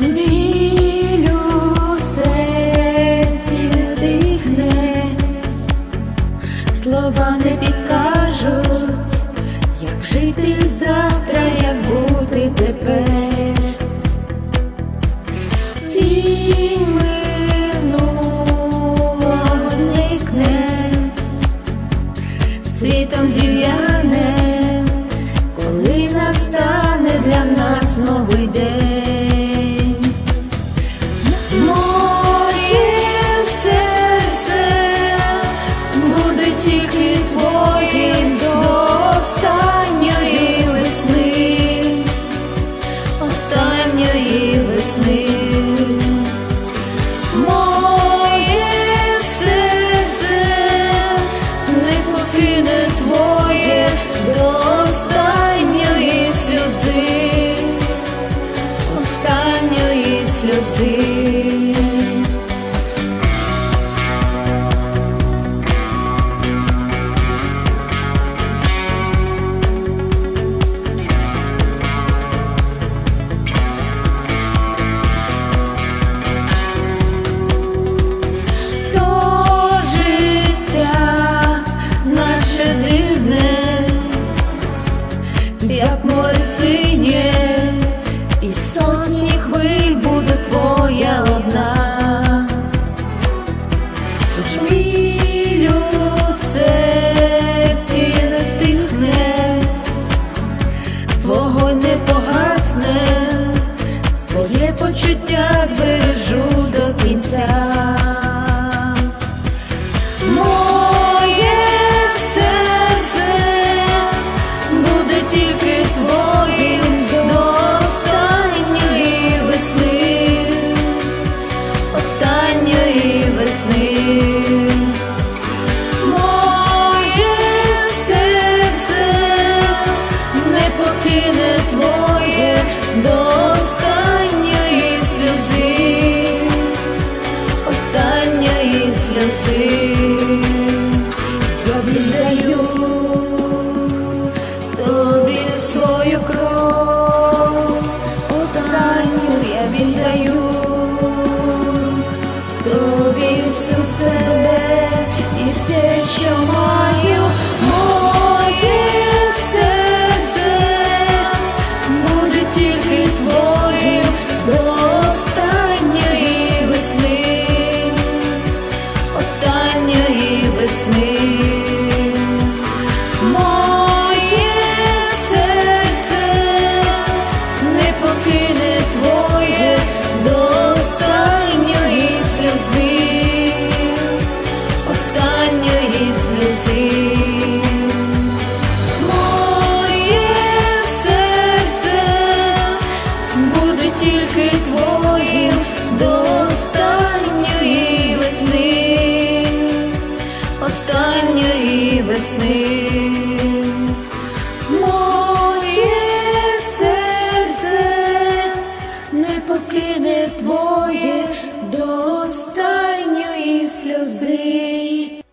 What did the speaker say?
білю серці не стихне, слова не підкажуть, як жити завтра, як бути тепер. Тінь минулого зникне, цвітом зів'яне, як море синє, і сотні хвиль буде твоя одна, останньої весни. Моє серце не покине твоє до останньої сльози, останньої сльози. Тільки твоїм до останньої весни, останньої весни. Моє серце не покине твоє до останньої сльози.